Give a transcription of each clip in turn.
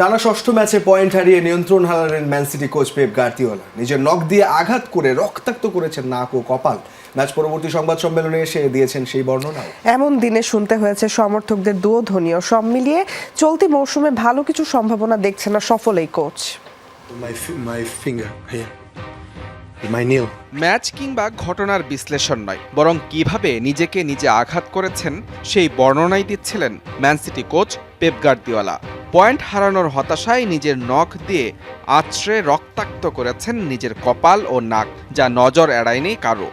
টানা ষষ্ঠ ম্যাচে পয়েন্ট হারিয়ে নিয়ন্ত্রণ হারালেন Man City coach Pep Guardiola. নিজের নখ দিয়ে আঘাত করে রক্তাক্ত করেছেন নাক ও কপাল। ম্যাচ পরবর্তী সংবাদ সম্মেলনে এসে দিয়েছেন সেই বর্ণনাও। এমন দিনে শুনতে হয়েছে সমর্থকদের দুও ধ্বনিও সব মিলিয়ে চলতি মৌসুমে ভালো কিছু সম্ভাবনা দেখছে না সফল এই কোচ. ম্যাচ কিংবা ঘটনার বিশ্লেষণ নয় বরং কীভাবে নিজেকে নিজে আঘাত করেছেন সেই বর্ণনাই দিচ্ছিলেন Man City coach Pep Guardiola. Point হারানোর হতাশায় নিজের নখ দিয়ে আছড়ে রক্তাক্ত করেছেন নিজের কপাল ও নাক, যা নজর এড়ায়নি কারও।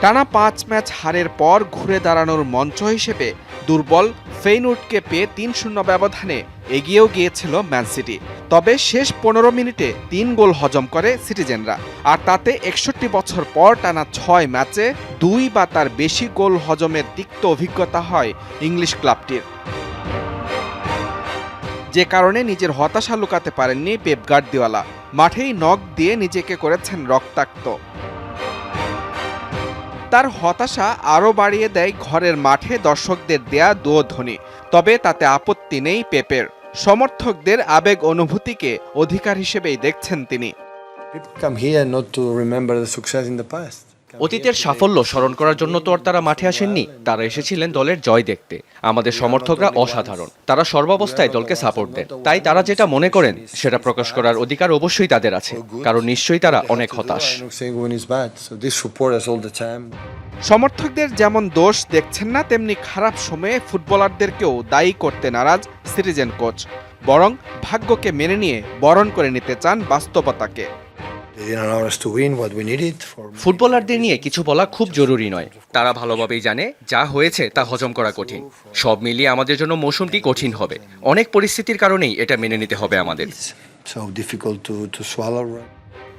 টানা পাঁচ ম্যাচ হারের পর ঘুরে দাঁড়ানোর মঞ্চ হিসেবে দুর্বল ফেইনুটকে পেয়ে তিন শূন্য ব্যবধানে এগিয়েও গিয়েছিল ম্যান সিটি। তবে শেষ পনেরো মিনিটে তিন গোল হজম করে সিটিজেনরা। আর তাতে একষট্টি বছর পর টানা ছয় ম্যাচে দুই বা তার বেশি গোল হজমের তিক্ত অভিজ্ঞতা হয় ইংলিশ ক্লাবটির। যে কারণে নিজের হতাশা লুকাতে পারেননি পেপ গার্দিওয়ালা। মাঠেই নখ দিয়ে নিজেকে করেছেন রক্তাক্ত। তার হতাশা আরও বাড়িয়ে দেয় ঘরের মাঠে দর্শকদের দেয়া ধ্বনি তবে তাতে আপত্তি নেই পেপের। সমর্থকদের আবেগ অনুভূতিকে অধিকার হিসেবেই দেখছেন তিনি। অতীতের সাফল্য স্মরণ করার জন্য তো আর তারা মাঠে আসেননি। তারা এসেছিলেন দলের জয় দেখতে। আমাদের সমর্থকরা অসাধারণ। তারা সর্বাবস্থায় দলকে সাপোর্ট দেন। তাই তারা যেটা মনে করেন সেটা প্রকাশ করার অধিকার অবশ্যই তাদের আছে। কারণ নিশ্চয়ই তারা অনেক হতাশ. সমর্থকদের যেমন দোষ দেখছেন না তেমনি খারাপ সময়ে ফুটবলারদেরকেও দায়ী করতে নারাজ সিটিজেন কোচ। বরং ভাগ্যকে মেনে নিয়ে বরণ করে নিতে চান বাস্তবতাকে। ফুটবলারদের নিয়ে কিছু বলা খুব জরুরি নয়। তারা ভালোভাবেই জানে যা হয়েছে তা হজম করা কঠিন। সব মিলিয়ে আমাদের জন্য মৌসুমটি কঠিন হবে। অনেক পরিস্থিতির কারণেই এটা মেনে নিতে হবে আমাদের.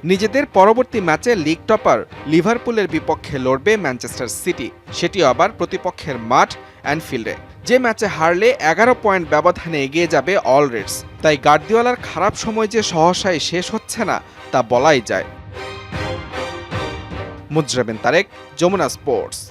নিজেদের পরবর্তী ম্যাচে লিগ টপার লিভারপুলের বিপক্ষে লড়বে ম্যানচেস্টার সিটি। সেটি আবার প্রতিপক্ষের মাঠ অ্যানফিল্ডে। যে ম্যাচে হারলে এগারো পয়েন্ট ব্যবধানে এগিয়ে যাবে অল রেডস। তাই গার্দিওয়ালার খারাপ সময় যে সহসায় শেষ হচ্ছে না, তা বলাই যায়। মুজরাবেন তারেক, যমুনা স্পোর্টস।